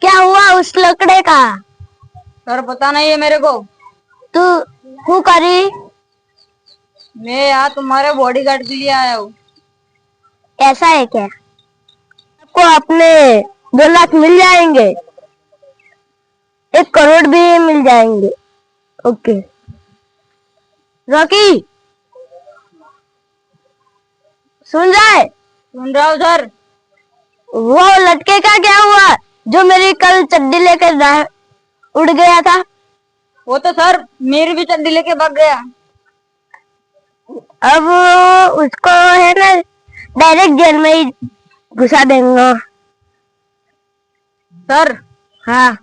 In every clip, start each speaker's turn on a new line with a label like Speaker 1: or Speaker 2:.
Speaker 1: क्या हुआ उस लकड़े का?
Speaker 2: सर पता नहीं है मेरे को।
Speaker 1: तू हु करी?
Speaker 2: मैं यहाँ तुम्हारे बॉडीगार्ड के लिए आया हूँ।
Speaker 1: ऐसा है क्या? आपको अपने दो लाख मिल जाएँगे? एक करोड़ भी मिल जाएँगे। ओके। रॉकी? सुन जाए
Speaker 2: सुन रहा हूँ सर।
Speaker 1: वो लटके का क्या हुआ? जो मेरी कल चड्डी लेकर उड़ गया था।
Speaker 2: वो तो सर मेरी भी चड्डी लेके भाग गया।
Speaker 1: अब उसको है ना डायरेक्ट जेल में ही घुसा देंगे।
Speaker 2: सर?
Speaker 1: हाँ।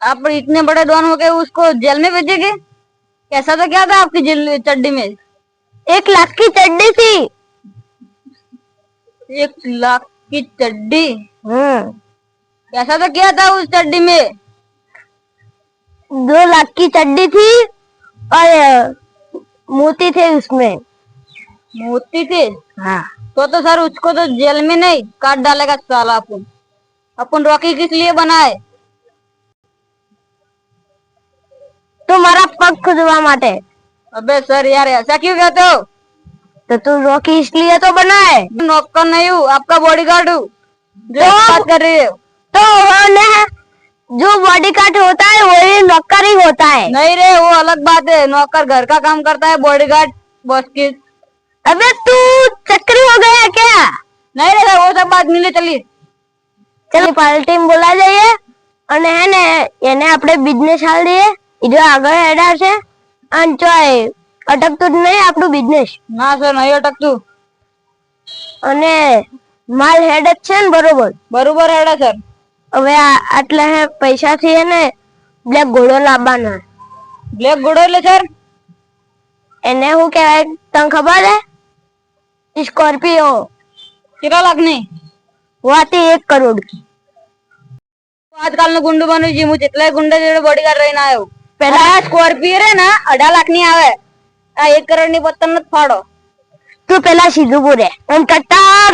Speaker 2: आप इतने बड़े डॉन हो गए उसको जेल में भेजेंगे? कैसा तो क्या था आपकी जेल चड्डी में?
Speaker 1: एक लाख की चड्डी थी।
Speaker 2: एक लाख की चड्डी?
Speaker 1: हम्म
Speaker 2: कैसा तो क्या था उस चड्डी में?
Speaker 1: दो लाख की चड्डी थी और मोती थे उसमें।
Speaker 2: मोती थे?
Speaker 1: हाँ।
Speaker 2: तो तो सर उसको तो जेल में नहीं काट डालेगा साला अपन। अपन रॉकी किस लिए बनाए?
Speaker 1: तुम्हारा पग खुदवा माटे।
Speaker 2: अबे सर यार ऐसा क्यों कहते हो?
Speaker 1: तो तू रॉकी इसलिए तो बना है
Speaker 2: नौकर नहीं हूँ आपका बॉडीगार्ड हूँ जो
Speaker 1: तो-
Speaker 2: ऐसी बात कर रही हो
Speaker 1: तो वो न जो बॉडी कार्ड होता है वही नौकर ही होता है
Speaker 2: नहीं रे वो अलग बात है नौकर घर का काम करता है बॉडीगार्ड बॉस की
Speaker 1: अबे तू चक्री हो गया क्या
Speaker 2: नहीं रे सर वो सब बात मिले चली
Speaker 1: ચાલો પાર્ટી બોલા જઈએ અને હે ને એને આપણે બિઝનેસ હાલ દઈએ એ જો આગળ હેડા છે અને ચોય અટકતું જ નહીં આપણું બિઝનેસ
Speaker 2: ના સર નહીં અટકતું.
Speaker 1: અને માલ હેડ જ છે ને બરોબર?
Speaker 2: બરોબર હેડ સર
Speaker 1: હવે આટલા હે પૈસા થી ને બ્લેક ઘોડો લાવવાનો.
Speaker 2: બ્લેક ઘોડો એટલે સર
Speaker 1: એને શું કહેવાય તને ખબર હે? સ્કોર્પિયો.
Speaker 2: કેટલા લાખની?
Speaker 1: વાતી એક કરોડ. કી
Speaker 2: આજકાલનું ગુંડું બન્યું છે હું જેટલા ગુંડા જોડે બોડીગાર્ડ રહીને આવ્યો.
Speaker 1: પેલા
Speaker 2: સ્કોર્પિયો રે ને અઢાર લાખની આવે. આ એક કરોડની પત્તન જ ફાડો.
Speaker 1: તું પેલા સીધું બોલે ઓમ કરતા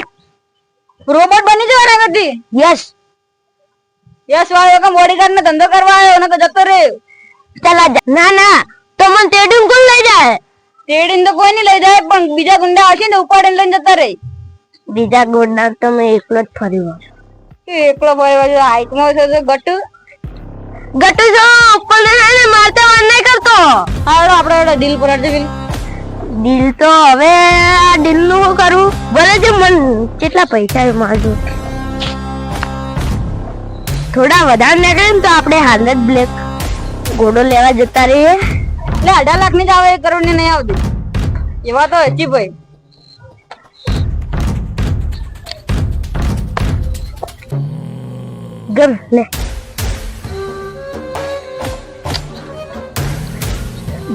Speaker 2: રોબોટ બની જવાના નથી
Speaker 1: યસ.
Speaker 2: યસ વાળો બોડીગાર્ડ ને ધંધો કરવા આવ્યો ને તો જતો રહ્યો.
Speaker 1: ચાલા ના ના. તો મને તેડીને કોણ લઈ જાય?
Speaker 2: તેડીને તો કોઈ નહીં લઈ જાય પણ બીજા ગુંડા આવશે ને ઉપાડીને લઈને જતા રહે.
Speaker 1: બીજા ગુંડા તો મેં એકલો જ ફરી વળ્યો.
Speaker 2: એકલો ભાઈ બાજુ હાઈટમાં છે તો ગટુ.
Speaker 1: ગટુ જો ઉપર ને મારતા વાર નહીં કરતો.
Speaker 2: હા હેડો આપણે ડીલ પર ડીલ
Speaker 1: દિલ તો હવે આ ડીલનું કરું? ભલે જે મન કેટલા પૈસા એ મારજો થોડા વધારે નીકળે ને તો આપણે હાલત બ્લેક ઘોડો લેવા જતા રહીએ.
Speaker 2: એટલે અઢાર લાખની જ આવે એક કરોડની નહીં આવતી. એવા તો હજી ભાઈ.
Speaker 1: ગમ લે.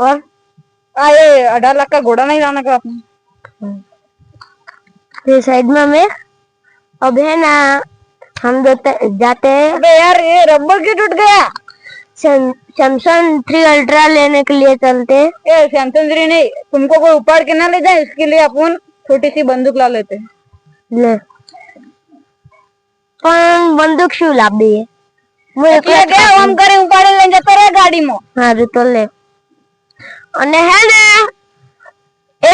Speaker 1: और
Speaker 2: आ ये अठारह लाख का घोड़ा नहीं लाना का आपने
Speaker 1: फिर साइड में मैं अब है ना हम दोते जाते हैं
Speaker 2: अबे यार ये रबर क्यों टूट गया
Speaker 1: सैमसंग थ्री अल्ट्रा लेने के लिए चलते हैं
Speaker 2: ये सैमसंग थ्री नहीं तुमको कोई उपाड़ के ना ले जाए इसके लिए अपन छोटी सी बंदूक ला लेते हैं
Speaker 1: લે પણ બંદૂક શું લાવવી હે હું એકલો
Speaker 2: એટલે કે આમ કરી ઉપાડી લઈને જતો રહે ગાડીમાં
Speaker 1: સારું તો લે અને હે ને એ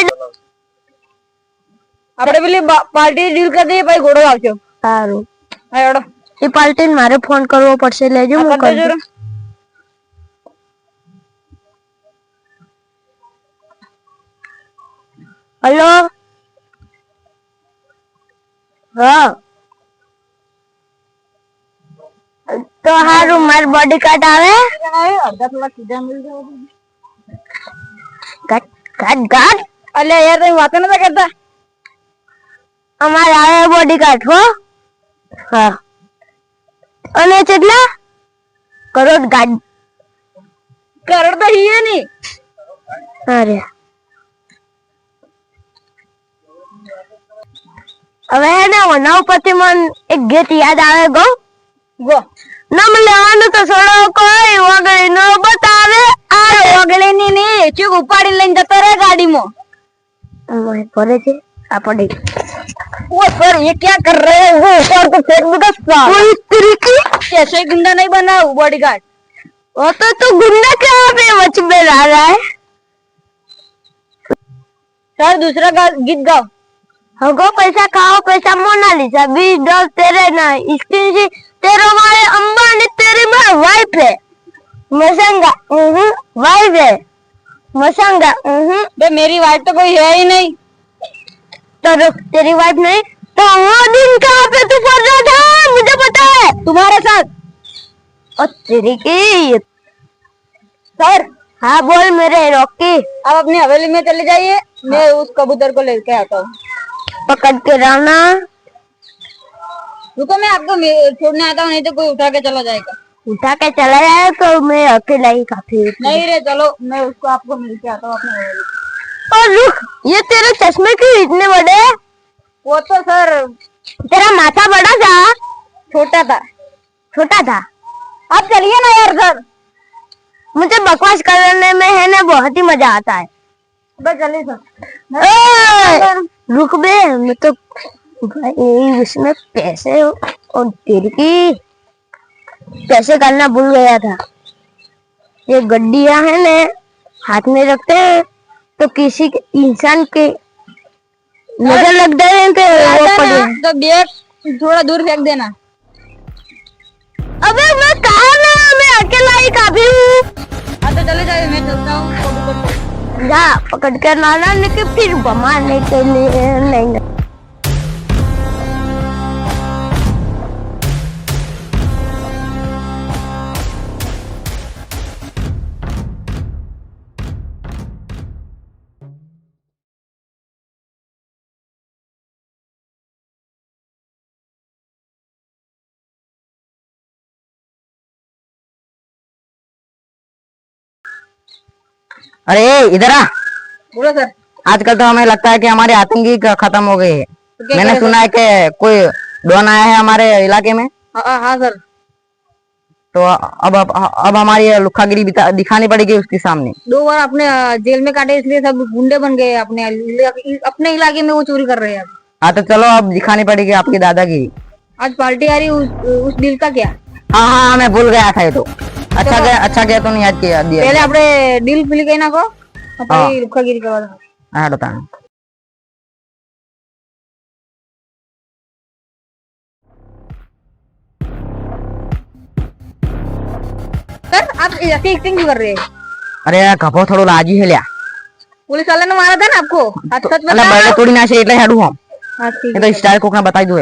Speaker 2: આપણે પેલી પાર્ટી ડીલ કરી દઈએ પછી ઘોડો આવજો.
Speaker 1: સારું.
Speaker 2: હા એડો
Speaker 1: એ પાર્ટીને મારે ફોન કરવો પડશે લેજો હું
Speaker 2: કરી
Speaker 1: હલો? હા. તો હારું મારી બોડી કાર્ડ આવે?
Speaker 2: અડધા થોડા સીધા મળી જાવ અલ્યા યાર તમે વાતો નતા કરતા.
Speaker 1: અમારે આવે બોડી કાર્ડ હો. હા. અને કેટલા? કરોડ ગાડ.
Speaker 2: કરોડ તો હિયે ની
Speaker 1: અરે. હવે હે ને ઓના ઉપરથી મન એક ગીત યાદ આવે ગો.
Speaker 2: ગો.
Speaker 1: નમ લેવાનું તો છોડો કોઈ વગર નો खोले थे अपन
Speaker 2: वो सर ये क्या कर रहे हैं? वो ऊपर को फेंक दूँगा तो
Speaker 1: कोई तरीके
Speaker 2: कैसे गुंडा नहीं बना बॉडीगार्ड
Speaker 1: वो तो तो गुंडा क्या पे मच में ला रहा है।
Speaker 2: सर दूसरा गा, गीत गाओ।
Speaker 1: हमको पैसा खाओ पैसा मोना मोनालिसा बीस डॉलर तेरे ना इसके नीचे तेरे मारे अम्मा ने तेरे माँ वाइफ है। मसंगा वाइफ है। मसंगा
Speaker 2: बे मेरी वाइफ तो कोई है ही नहीं।
Speaker 1: तो रुक तेरी वाइफ नहीं तो वो दिन कहाँ पे तू पढ़ रहा था? मुझे पता है
Speaker 2: तुम्हारे साथ।
Speaker 1: और तेरी की
Speaker 2: सर
Speaker 1: हाँ बोल मेरे रॉकी।
Speaker 2: आप अपनी हवेली में चले जाइए मैं उस कबूतर को लेके आता हूँ।
Speaker 1: पकड़ के रहना।
Speaker 2: रुको मैं आपको छोड़ने आता हूँ नहीं तो कोई उठा के चला जाएगा।
Speaker 1: उठा के चला जाए तो मैं अकेला ही काफ़ी
Speaker 2: नहीं रे चलो मैं उसको आपको मिल के आता हूँ अपनी हवेली
Speaker 1: और रुक ये तेरे चश्मे क्यों इतने बड़े
Speaker 2: वो तो सर
Speaker 1: तेरा माथा बड़ा था?
Speaker 2: छोटा था।
Speaker 1: छोटा था?
Speaker 2: आप चलिए ना यार सर
Speaker 1: मुझे बकवास करने में है ना बहुत ही मज़ा आता है।
Speaker 2: बस चलिए सर।
Speaker 1: रुक बे मैं तो भाई उसमें पैसे और तेरी की पैसे करना भूल गया था। ये गड्डियाँ है ना हाथ में रखते हैं। तो किसी के इंसान के नज़र लग जाए तो वो पड़े
Speaker 2: तो बैग थोड़ा दूर फेंक देना।
Speaker 1: अबे मैं कहा ना मैं अकेला ही काफ़ी हूँ।
Speaker 2: हाँ तो चले जाइए मैं चलता हूँ।
Speaker 1: जा पकड़ कर लाना लेकिन फिर बमाने के लिए नहीं।
Speaker 3: अरे इधर आ।
Speaker 2: बोलो सर।
Speaker 3: आजकल तो हमें लगता है कि हमारे आतंकी खत्म हो गए हैं।
Speaker 2: तो
Speaker 3: मैंने सुना है कि कोई डॉन आया है हमारे इलाके में।
Speaker 2: हाँ हाँ, हाँ सर।
Speaker 3: तो अब अब, अब हमारी लुखागिरी दिखानी पड़ेगी उसके सामने।
Speaker 2: दो बार अपने जेल में काटे इसलिए सब गुंडे बन गए अपने अपने इलाके में वो चोरी कर रहे हैं
Speaker 3: हाँ तो चलो अब दिखानी पड़ेगी आपकी दादागिरी
Speaker 2: आज पार्टी आ रही उस, उस डील का क्या?
Speaker 3: हाँ हाँ मैं भूल गया था ये तो। अच्छा गया अच्छा गया तो नहीं याद किया दिया
Speaker 2: पहले આપણે ડીલ પેલી કઈ નાખો પછી લુખાગીરી કરવા દો.
Speaker 3: हाँ बताना
Speaker 2: सर आप ऐसी एक्टिंग क्यों कर रहे हैं
Speaker 3: अरे यार કપો થોડો લાજી હે લ્યા
Speaker 2: पुलिस वाले ने मारा था ना आपको आज सच
Speaker 3: એટલે
Speaker 2: बताओ
Speaker 3: બળે તોડી નાખે એટલે હેડું હમ
Speaker 2: हाँ ठीक
Speaker 3: એ તો સ્ટાઇલ કોકને બતાવી દો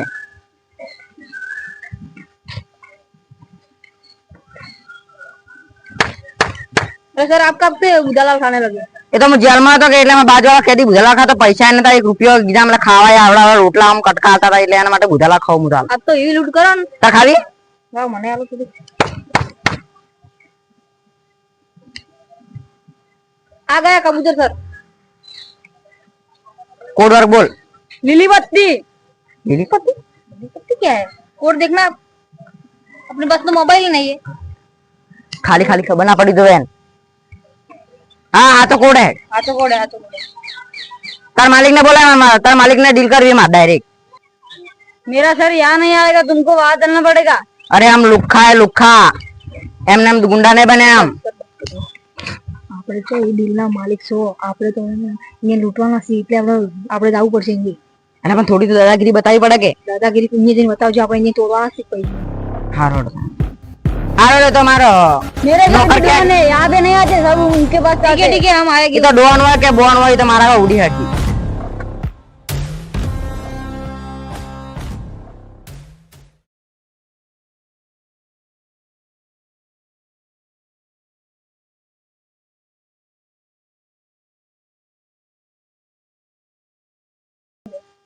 Speaker 2: है सर आप कब से उजाला खाने लगे
Speaker 3: એ તો હું જેલમાં હતો કે એટલે મેં બાજુવાળા કેદી ભૂજેલા ખાતો પૈસા નતા એક રૂપિયો કીધા મને ખાવા આવડા રોટલા આમ કટકા હતા એટલે એના માટે ભૂજેલા ખાવ હું ચાલ
Speaker 2: आप तो यही लूट करो ना
Speaker 3: તા ખાલી
Speaker 2: वाह मने आलो थोड़ी आ गया कबूतर सर
Speaker 3: કોડ વર્ક બોલ
Speaker 2: लीली बत्ती
Speaker 3: લીલી પત્તી
Speaker 2: लीली बत्ती क्या है कोड देखना आप। अपने पास तो मोबाइल ही नहीं है
Speaker 3: ખાલી ખાલી ખબર ના પડી જોવે હા આ તો કોડ હે
Speaker 2: हाँ तो कोड है हाँ तो कोड है
Speaker 3: તાર માલિક ને બોલાય તાર માલિક ને ડીલ કરવી માં ડાયરેક્ટ
Speaker 2: मेरा सर यहाँ नहीं आएगा तुमको वहां चलना पड़ेगा
Speaker 3: અરે આમ લુખ્ખા હે લુખ્ખા એમને એમ ગુંડા નહીં બને આમ
Speaker 2: આપણે તો એ ડીલના માલિક છો આપણે તો એને અહીંયા લૂંટવાના છીએ એટલે આપણે આપણે જવું પડશે અહીંયા
Speaker 3: એને પણ થોડી તો દાદાગીરી બતાવી પડે કે
Speaker 2: દાદાગીરી તો અહીંયા જઈને બતાવજો આપણે અહીંયા તોડવાના છીએ પૈસા
Speaker 3: હારો आ रहे तुम्हारो
Speaker 2: मेरे घर
Speaker 3: क्या
Speaker 2: है यहाँ पे नहीं आते सब उनके पास ठीक है ठीक है हम आएगी
Speaker 3: तो डोन वा के बोन हुआ तुम्हारा का उड़ी हटी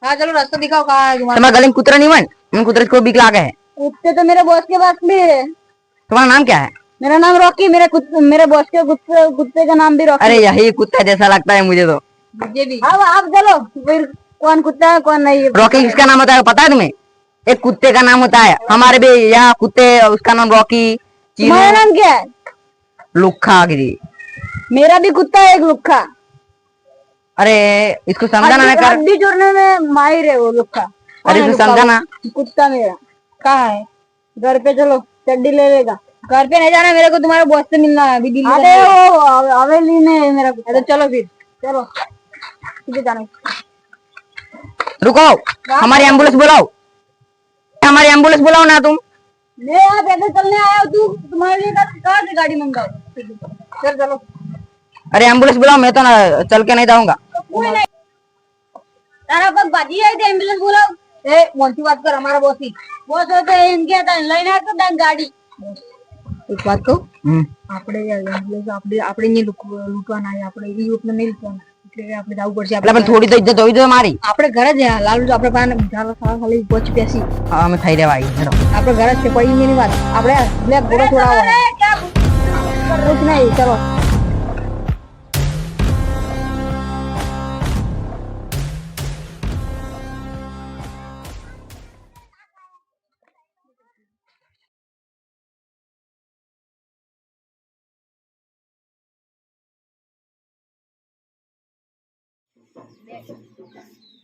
Speaker 4: हाँ चलो रास्ता दिखाओ कहाँ है तुम्हारा
Speaker 5: गले में कुतरा नहीं मन कुतरे को बिक लागे है
Speaker 4: कुत्ते तो मेरे बॉस के पास भी है
Speaker 5: तुम्हारा नाम क्या है?
Speaker 4: मेरा नाम रॉकी मेरे मेरे बॉस के कुत्ते कुत्ते का नाम भी रॉकी।
Speaker 5: अरे यही कुत्ता जैसा लगता है मुझे तो।
Speaker 4: मुझे भी। अब आप चलो फिर कौन कुत्ता है कौन नहीं है?
Speaker 5: रॉकी किसका नाम होता है पता है तुम्हें? एक कुत्ते का नाम होता है। हमारे भी यहाँ कुत्ते उसका नाम रॉकी
Speaker 4: तुम्हारा नाम क्या है?
Speaker 5: लुखा गिरी
Speaker 4: मेरा भी कुत्ता है एक लुक्खा
Speaker 5: अरे इसको समझाना ना कर।
Speaker 4: हड्डी जोड़ने में माहिर है वो लुक्खा
Speaker 5: अरे इसको समझाना।
Speaker 4: कुत्ता मेरा। कहाँ है? घर पे चलो। चड्डी ले लेगा। घर पे नहीं जाना मेरे को तुम्हारे बॉस से मिलना है अभी दिल्ली अरे ओ अबे में है मेरा तो चलो फिर। चलो। सीधे जाना।
Speaker 5: रुको हमारी एंबुलेंस बुलाओ। हमारी एंबुलेंस बुलाओ ना तुम।
Speaker 4: मैं यहाँ पैदल चलने आया हूँ तू। तुम्हारे लिए कहाँ से गाड़ी मंगाओ। चल चलो।
Speaker 5: अरे एंबुलेंस बुलाओ मैं तो ना चल के नहीं जाऊँगा।
Speaker 4: तारा पग बाजी आई थी एंबुलेंस बुलाओ। એ મોનથી વાત કર અમારા બોસી બોસ તો એમ કે તા લઈને આવતો દાન ગાડી. એક વાત કહું? આપણે આપણે આપણે ને લૂંટવાના આપણે એ લૂંટને નહીં લૂંટવાના. એટલે જવું પડશે આપણે
Speaker 5: થોડી તો મારી.
Speaker 4: આપણે ઘરે જ લાલુ આપડે ખાલી પહોંચી બેસી.
Speaker 5: અમે થઈ રહ્યા આવી ચલો
Speaker 4: આપણે ઘરે છે પડી વાત. આપણે ચલો.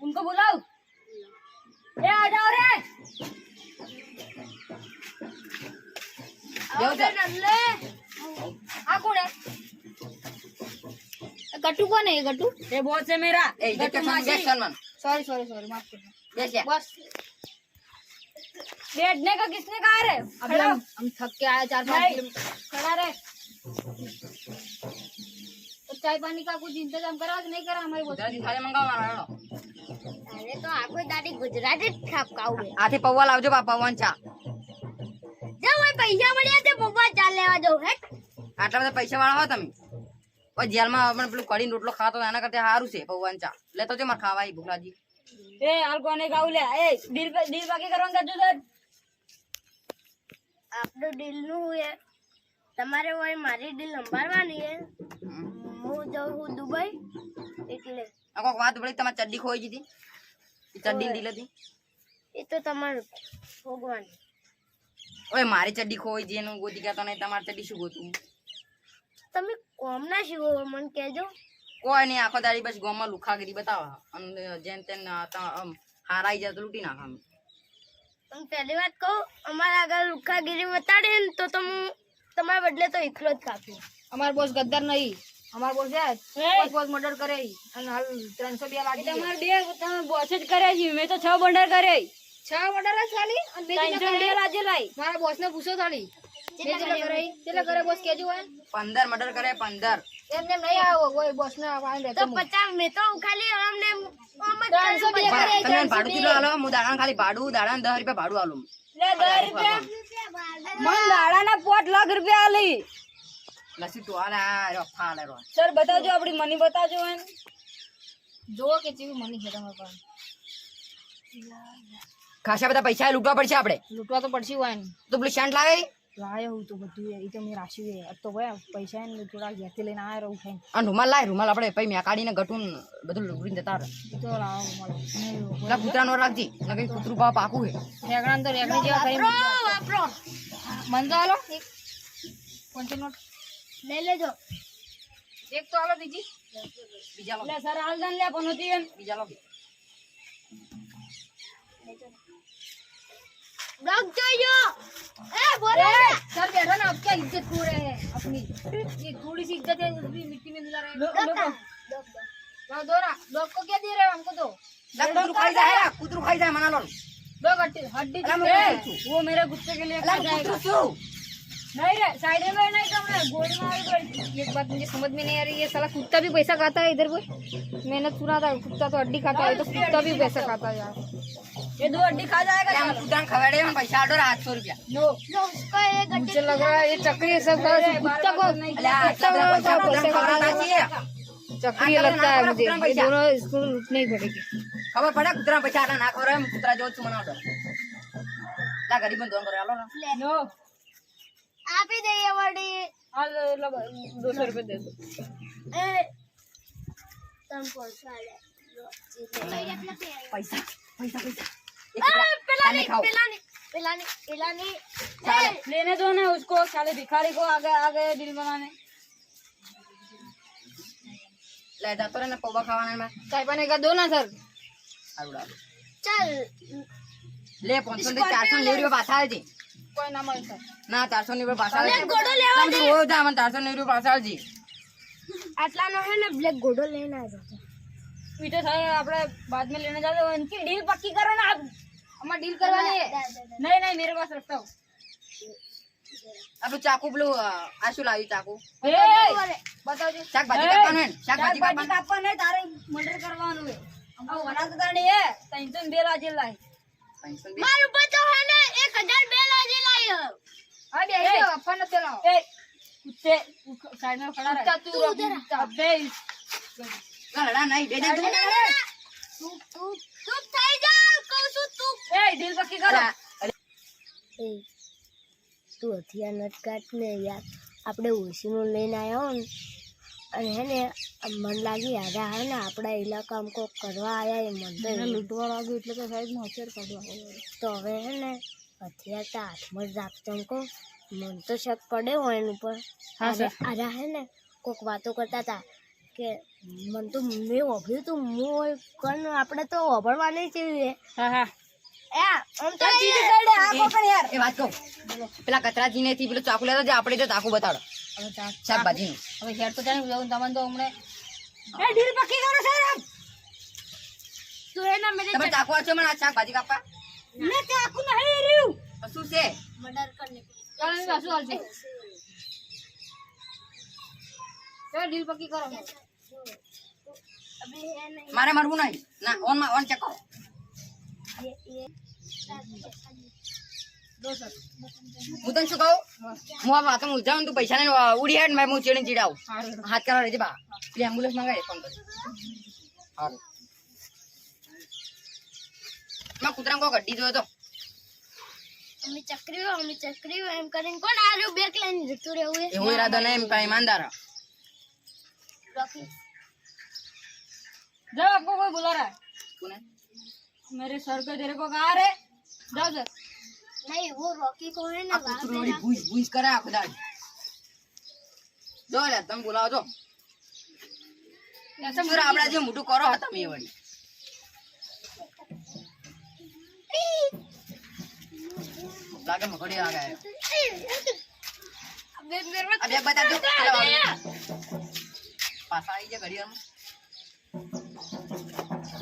Speaker 4: उनको बुलाओ। ए आ जाओ रे। आओ रे नल्ले। आ कौन है? गट्टू कौन है ये गट्टू? ये बॉस है मेरा। गट्टू मासी। सॉरी सॉरी सॉरी माफ़ करना। बस। बैठने का किसने कहा रे? अभी हम हम थक के आए चार पाँच किलोमीटर। खड़ा रहे तो चाय पानी का कुछ इंतजाम करा कि नहीं करा हमारे बॉस
Speaker 6: અરે તો આખો દાડી ગુજરાતી જ ઠપકાવું હે
Speaker 5: આથી પૌવા લાવજો બા પવન ચા
Speaker 6: જો ભાઈ પૈસા મળ્યા તે પપ્પા ચાલ લેવા દો હે
Speaker 5: આટલા બધા પૈસા વાળા હો તમે ઓય જેલમાં આપણે પેલું કઢીને રોટલો ખાતો હોય એના કરતા સારું છે પૌવાન ચા લેતો જો મારે ખાવા આવી ભૂખલાજી
Speaker 4: ए alcohol नहीं खाऊ ले ए डील पे डील बाकी करवांगा तू सर
Speaker 6: આપણું ડીલ નું હે તમારે હોય મારી ડીલ સંભાળવાની હે હું જાઉં હું દુબઈ એટલે
Speaker 5: કોઈક વાત બોલી તમારે ચડ્ડી ખોઈ જતી ચડ્ડી દી લેતી
Speaker 6: એ તો તમારું ભગવાન.
Speaker 5: ઓય મારી ચડ્ડી ખોઈ જઈ એનું ગોતી કહેતો નહીં તમારી ચડ્ડી શું ગોતું
Speaker 6: તમે કોમ ના શીખો મને કહેજો.
Speaker 5: કોઈ નહીં આખો દાડી બસ ગોમાં લુખાગીરી બતાવા. અને જેમ તેમ હારાઈ જાય તો લૂંટી નાખા
Speaker 6: પહેલી વાત કહું અમારા આગળ લુખાગીરી બતાડે ને તો તમે તમારા બદલે તો એકલો જ કાપી
Speaker 4: અમારો બોસ ગદ્દાર નહીં. અમાર બોલ છે પાંચ પાંચ મર્ડર કરે અને હાલ ત્રણસો બે લાગી તમારે બે તમે બોસ જ કરે છે મેં તો છ મર્ડર કરે. છ મર્ડર ખાલી અને બે ત્રણસો બે લાગે લાઈ મારા બોસ? ને પૂછો ખાલી
Speaker 5: ભાડું દાડા દસ રૂપિયા ભાડું આલું.
Speaker 4: દસ રૂપિયા. મને દાડા ના પોટ લાખ રૂપિયા આલી.
Speaker 5: લસી તો આલે ફાલે રો
Speaker 4: સર બતાવજો આપણી મની બતાવજો એમ. જો કે જેવી મની છે તમારે પાસે.
Speaker 5: ખાસા બધા પૈસા લૂંટવા પડશે આપણે
Speaker 4: લૂંટવા તો પડશે હોય
Speaker 5: તો પેલું શાંત લાવે?
Speaker 4: લાયો હું તો બધું એ તો મેં એ. તો ભાઈ પૈસા એને થોડા ઘેરથી લઈને આવ્યા રહું ખાઈને.
Speaker 5: અને રૂમાલ લાય રૂમાલ આપણે પછી મેં કાઢીને ગટું બધું લૂંટીને જતા રહે.
Speaker 4: તો લાવો મળે
Speaker 5: કૂતરા નો રાખજી નકર કૂતરું ભાવ પાકું હે
Speaker 4: રેગણા તો રેગણી જેવા કરી મન તો હાલો એક. પંચો નોટ.
Speaker 6: લઈ લેજો
Speaker 4: એક તો હાલો બીજી
Speaker 5: બીજા લો
Speaker 4: લે સર હાલ દન લે પણ હતી એમ
Speaker 5: બીજા લો
Speaker 6: ડોગ જોઈજો એ બોલો
Speaker 4: ए, सर बैठो ना अब क्या इज्जत खो रहे हैं अपनी ये थोड़ी सी इज्जत है उसकी मिट्टी में मिला रहे हैं जाओ दो ना लोग को क्या दे रहे हो हमको तो
Speaker 5: લા, કૂતરું ખાઈ જાય લા, કૂતરું ખાઈ જાય મના લો
Speaker 4: दो हड्डी हड्डी
Speaker 5: अरे
Speaker 4: ए,
Speaker 5: मैं
Speaker 4: वो मेरे गुस्से के लिए खा जाएगा
Speaker 5: કૂતરું શું
Speaker 4: नहीं रे साइड में नहीं तो एक बात मुझे समझ में नहीं आ रही है। साला कुत्ता भी पैसा खाता है इधर मैंने सुना था कुत्ता तो खाता है तो ये दो हड्डी खा जाएगा
Speaker 5: कुत्ता खवा रहे पैसा ऑर्डर आठ रुपया।
Speaker 4: नो
Speaker 6: उसका एक
Speaker 4: मुझे लग रहा है ये चक्री सब कुत्ता को
Speaker 5: कुत्ता को पैसा खा रहा
Speaker 4: चक्री लगता है मुझे। ये दोनों इसको लूटने ही पड़ेगी।
Speaker 5: खबर पड़ा कुतरा पैसा
Speaker 4: ना
Speaker 6: खबर है कुतरा
Speaker 4: जो चुमना ऑर्डर ला गरीबन दोनों कर
Speaker 6: लो ना। नो आप
Speaker 5: ही दे बड़ी दो सौ रुपए दे
Speaker 6: दो। पैसा पैसा
Speaker 5: पैसा।
Speaker 4: लेने दो ना उसको साले भिखारी को आगे आगे बिल बनाने।
Speaker 5: ले जातो रे ना पोबा खावाने में।
Speaker 4: चाय पानी का दो ना सर।
Speaker 5: चल। ले 500 400 ले रही
Speaker 4: हो बात आ जी
Speaker 5: ના ચારસો ની ચારસો ની રૂપિયા આટલા
Speaker 6: નો હે ને બ્લેક ગોડો લઈને
Speaker 4: આવજો પીટર બાદ
Speaker 5: આપણું ચાકુ પેલું આ શું ચાકુ.
Speaker 4: બતાવજો
Speaker 5: શાકભાજી કાપવાનું શાકભાજી કાપવાનું
Speaker 4: લાય.
Speaker 6: મારું પતો હે 1000 બે લાજી લાયો.
Speaker 4: હા બે એ ફોન તો લાવ એ કુત્તે સાઈડમાં ખડા રહે. તું રો અબે
Speaker 5: ગળડા નહીં બે તું
Speaker 6: તું તું તું થઈ જા કહું છું તું.
Speaker 4: એ ઢીલ પક્કી
Speaker 5: કરો.
Speaker 6: એ તું હથિયાર નટકાટ ને યાર. આપણે ઓશીનું લઈને આવ્યો ને અને હે ને મન લાગી આધા હે ને આપણા ઇલાકામાં કોક કરવા આયા એ મન.
Speaker 4: લૂંટવા લાગ્યું એટલે કે સાહેબ હથિયાર કાઢવા
Speaker 6: તો હવે હે ને હથિયાર તો હાથમાં જ રાખતો એમ કહું મન તો શક પડ્યો હોય એની ઉપર
Speaker 4: હા, સર.
Speaker 6: હે ને કોક વાતો કરતા હતા કે મન તો મેં ઓભ્યું તું હું હોય કન આપણે તો ઓભળવાની જ
Speaker 4: હા.
Speaker 6: એ આમ તો
Speaker 5: એ વાત કહું. પેલા કચરાજીને થી પેલું ચાકુ લેતા આપણે જો ચાકુ બતાડો. શાકભાજી.
Speaker 4: હવે હેર તો જાણી જવું તમને તો હમણે. એ ડીલ પક્કી કરો સર
Speaker 6: તું એના મેરે
Speaker 5: તમે ચાકુ આપશો મને આ શાકભાજી કાપા
Speaker 4: મેં ચાકુ નહીં રહ્યું.
Speaker 5: શું છે?
Speaker 6: મર્ડર કરને
Speaker 4: ચાલો મેં પાછું હાલશે ચાલો ડીલ પક્કી કરો.
Speaker 6: અબે એ
Speaker 5: મારે મરવું નહીં. ના ઓનમાં ઓન ચેક કરો. હું તને શું કહું? હું આ તમે ઉજાવું તું પૈસા ને ઉડી હેડ મેં હું ચીડીને ચીડાવું. હાથ કરવા રહેજે બા. પેલી એમ્બ્યુલન્સ મંગાવી ફોન કરી. સારું કૂતરા કો ગડ્ડી જોયો તો. ઈમાનદાર.
Speaker 4: કોઈ
Speaker 5: બોલારા
Speaker 4: मेरे सर पे तेरे को कहा रे जाओ सर
Speaker 6: નહીં वो રોકી કો હે ને
Speaker 5: આ કૂતરું વળી ભૂસ ભૂસ કરે આખો દાડી. જો લે તમે બોલાવો છો
Speaker 4: ऐसे
Speaker 5: કૂતરા આપણા જે મોટું કરો હતા તમે એ વળી લાગે મકોડી લાગે
Speaker 6: બે મેરે
Speaker 5: આ બેગ બતાવજો ચાલો વાળો. પાછા આવી જાય ઘડિયાળમાં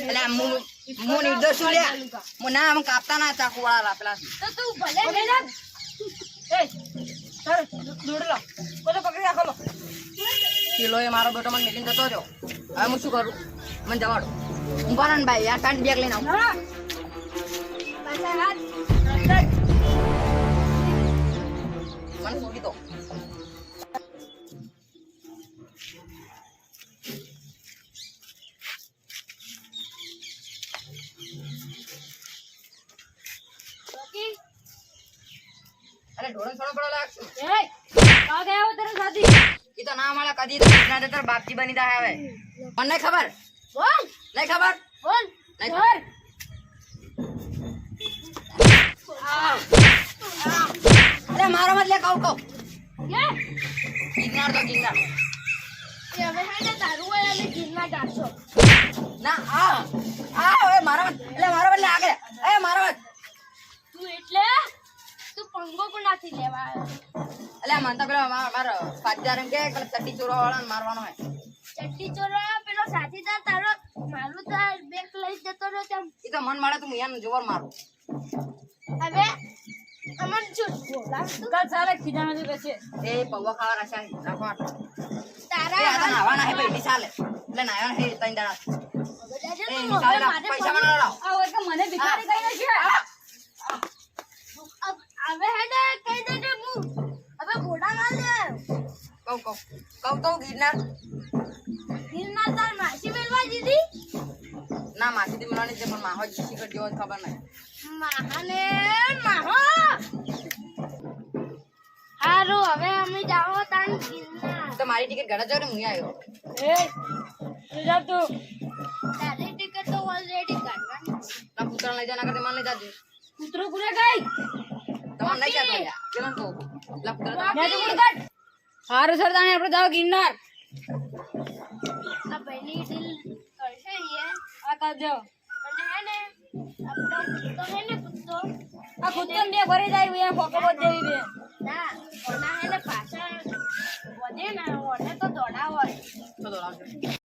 Speaker 5: એટલે કાપતા ના ચાકુ વાળા પેલા. એ મારો બેટો મને મેલીને જતો રહ્યો. હવે હું શું કરું? મને જવાડો હું ભરણ ભાઈ આ કાંડ બેગ લઈને મને છોડી દો મારા કદી મારો મત લે કહું કહું. ગિરનાર તો ગિરનાર
Speaker 6: એ ગિરનાર ડાસો
Speaker 5: ના હવે મારા મત મારો મત આગળ. એ, મારો
Speaker 6: પંગો નથી લેવા
Speaker 5: એટલે મને તો પેલો મારો મારા એમ કે ચટ્ટી ચોરવા વાળાને મારવાનો હે
Speaker 6: ચટ્ટી ચોરા પેલો સાથીદાર તારો મારું તો બેગ લઈ જતો રહ્યો તેમ.
Speaker 5: એ તો મન મળે તો હું યાર જોર મારું.
Speaker 6: હવે અમન છું
Speaker 4: કાલ ચાલે ખીજામાં જઈ બેસે
Speaker 5: એ પૌવા ખાવા રાશા રાખો આટલો.
Speaker 6: તારા
Speaker 5: આ નાવાના હે ભાઈ ચાલે એટલે નાયો હે ત્રણ દાડા.
Speaker 6: દાદા
Speaker 5: એ
Speaker 6: તું
Speaker 5: નિકાલ
Speaker 6: હવે
Speaker 5: રાખ,
Speaker 6: મારે
Speaker 5: પૈસા મને લાવો
Speaker 4: આ કે મને ભિખારી કઈ નાખ્યો
Speaker 6: હવે હેડે કઈ દે કે હું. હવે ઘોડા ના દે
Speaker 5: કહું કહું. કહું કહું ગિરનાર.
Speaker 6: ગિરનાર તાર માસી મેલવા દીધી?
Speaker 5: ના માસી દી મળવાની છે પણ માહો જીસી કરતી હોય ખબર નહીં.
Speaker 6: મહાને માહો. હારું હવે અમે જાઓ તાન ગિરનાર.
Speaker 5: તો મારી ટિકિટ ઘરે જો ને હું આવ્યો
Speaker 4: એ તું જા તું.
Speaker 6: તારી ટિકિટ તો ઓલરેડી કાઢવાની
Speaker 5: ના પુત્ર લઈ જા ના કરતે મને લઈ જાજે.
Speaker 4: પુત્ર કુને ગઈ? હારું સર તમે આપણે જાઓ ગિરનાર.
Speaker 6: આ ભાઈની ડીલ કરશે
Speaker 4: આ કરજો
Speaker 6: અને હે ને આપણો કૂતરો હે ને કૂતરો?
Speaker 4: આ કૂતરો બે ભરી જાય અહીંયા ફોકો બોધ જેવી બે.
Speaker 6: ના ઓના હે ને પાછળ વધે ને ઓને તો દોડાવો.
Speaker 5: તો દોડાવજો.